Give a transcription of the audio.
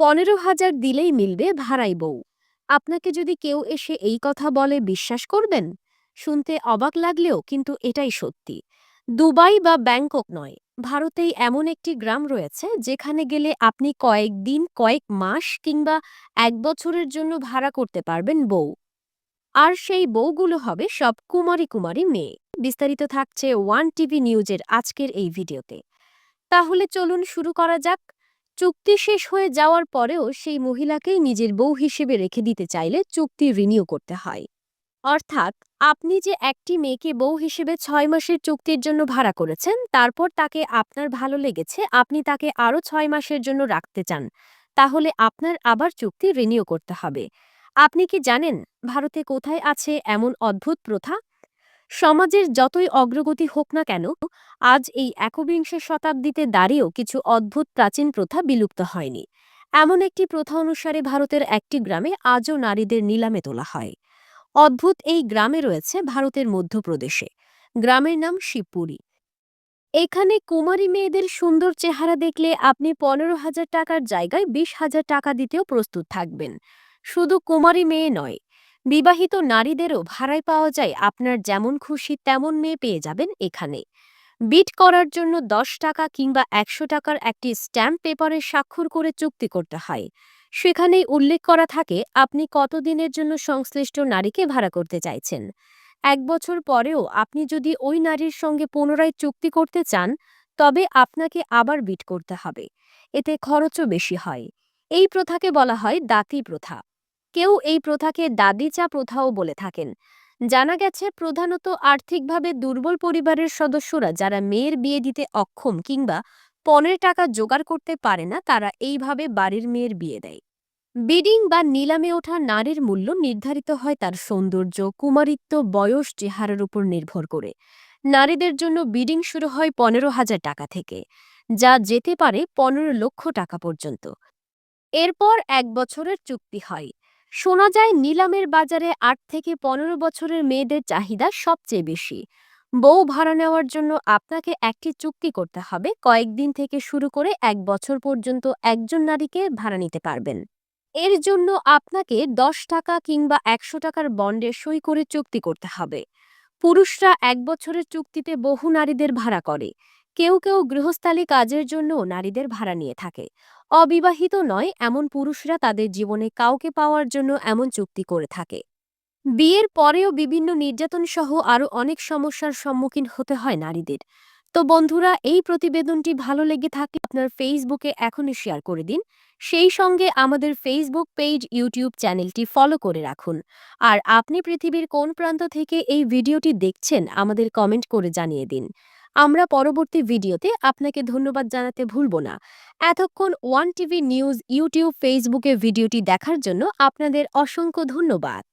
পনেরো হাজার দিলেই মিলবে ভাড়াই বউ। আপনাকে যদি কেউ এসে এই কথা বলে বিশ্বাস করবেন, শুনতে অবাক লাগলেও কিন্তু এটাই সত্যি। দুবাই বা ব্যাংকক নয়, ভারতেই এমন একটি গ্রাম রয়েছে যেখানে গেলে আপনি কয়েক দিন, কয়েক মাস কিংবা এক বছরের জন্য ভাড়া করতে পারবেন বউ। আর সেই বউগুলো হবে সব কুমারী কুমারী মেয়ে। বিস্তারিত থাকছে ওয়ান টিভি নিউজের আজকের এই ভিডিওতে। তাহলে চলুন শুরু করা যাক। চুক্তি শেষ হয়ে যাওয়ার পরেও সেই মহিলাকেই নিজের বউ হিসেবে রেখে দিতে চাইলে চুক্তি রিনিউ করতে হয়। অর্থাৎ, আপনি যে একটি মেয়েকে বউ হিসেবে ছয় মাসের চুক্তির জন্য ভাড়া করেছেন, তারপর তাকে আপনার ভালো লেগেছে, আপনি তাকে আরও ছয় মাসের জন্য রাখতে চান, তাহলে আপনার আবার চুক্তি রিনিউ করতে হবে। আপনি কি জানেন, ভারতে কোথায় আছে এমন অদ্ভুত প্রথা? সমাজের যতই অগ্রগতি হোক না কেন, আজ এই একবিংশ শতাব্দীতে দাঁড়িয়েও কিছু অদ্ভুত প্রাচীন প্রথা বিলুপ্ত হয়নি। এমন একটি প্রথা অনুসারে ভারতের একটি গ্রামে আজও নারীদের নিলামে তোলা হয়। অদ্ভুত এই গ্রামে রয়েছে ভারতের মধ্যপ্রদেশে। গ্রামের নাম শিবপুরী। এখানে কুমারী মেয়েদের সুন্দর চেহারা দেখলে আপনি পনেরো হাজার টাকার জায়গায় বিশ হাজার টাকা দিতেও প্রস্তুত থাকবেন। শুধু কুমারী মেয়ে নয় বিবাহিত নারীদেরও ভাড়ায় পাওয়া যায় আপনার যেমন খুশি তেমন মেয়ে পেয়ে যাবেন এখানে। বিট করার জন্য দশ টাকা কিংবা একশো টাকার একটি স্ট্যাম্প পেপারে স্বাক্ষর করে চুক্তি করতে হয়। সেখানেই উল্লেখ করা থাকে আপনি কতদিনের জন্য সংশ্লিষ্ট নারীকে ভাড়া করতে চাইছেন। এক বছর পরেও আপনি যদি ওই নারীর সঙ্গে পুনরায় চুক্তি করতে চান, তবে আপনাকে আবার বিট করতে হবে। এতে খরচও বেশি হয়। এই প্রথাকে বলা হয় দাতি প্রথা। কেউ এই প্রথাকে দাদি চা প্রথাও বলে থাকেন। জানা গেছে, প্রধানত আর্থিকভাবে দুর্বল পরিবারের সদস্যরা যারা মেয়ের বিয়ে দিতে অক্ষম কিংবা পনেরো টাকা জোগাড় করতে পারে না, তারা এইভাবে বাড়ির মেয়ের বিয়ে দেয়। বিডিং বা নিলামে ওঠা নারীর মূল্য নির্ধারিত হয় তার সৌন্দর্য, কুমারিত্ব, বয়স, চেহারার উপর নির্ভর করে। নারীদের জন্য বিডিং শুরু হয় পনেরো হাজার টাকা থেকে, যা যেতে পারে পনেরো লক্ষ টাকা পর্যন্ত। এরপর এক বছরের চুক্তি হয়। শোনা যায় নিলামের বাজারে আট থেকে পনেরো বছরের মেয়েদের চাহিদা সবচেয়ে বেশি। বউ ভাড়া নেওয়ার জন্য আপনাকে একটি চুক্তি করতে হবে, কয়েকদিন থেকে শুরু করে এক বছর পর্যন্ত একজন নারীকে ভাড়া নিতে পারবেন। এর জন্য আপনাকে দশ টাকা কিংবা একশো টাকার বন্ডে সই করে চুক্তি করতে হবে। পুরুষরা এক বছরের চুক্তিতে বহু নারীদের ভাড়া করে। কেউ কেউ গৃহস্থালী কাজের জন্য নারীদের ভাড়া নিয়ে থাকে। অবিবাহিত নয়, এমন পুরুষরা তাদের জীবনে কাউকে পাওয়ার জন্য এমন চুক্তি করে থাকে। বিয়ের পরেও বিভিন্ন নির্যাতন সহ আরও অনেক সমস্যার সম্মুখীন হতে হয় নারীদের। তো বন্ধুরা, এই প্রতিবেদনটি ভালো লেগে থাকলে আপনার ফেসবুকে এখনই শেয়ার করে দিন। সেই সঙ্গে আমাদের ফেসবুক পেজ, ইউটিউব চ্যানেলটি ফলো করে রাখুন। আর আপনি পৃথিবীর কোন প্রান্ত থেকে এই ভিডিওটি দেখছেন, আমাদের কমেন্ট করে জানিয়ে দিন। আমরা পরবর্তী ভিডিওতে আপনাকে ধন্যবাদ জানাতে ভুলব না। এতক্ষণ ওয়ান টিভি নিউজ, ইউটিউব, ফেসবুকে ভিডিওটি দেখার জন্য আপনাদের অসংখ্য ধন্যবাদ।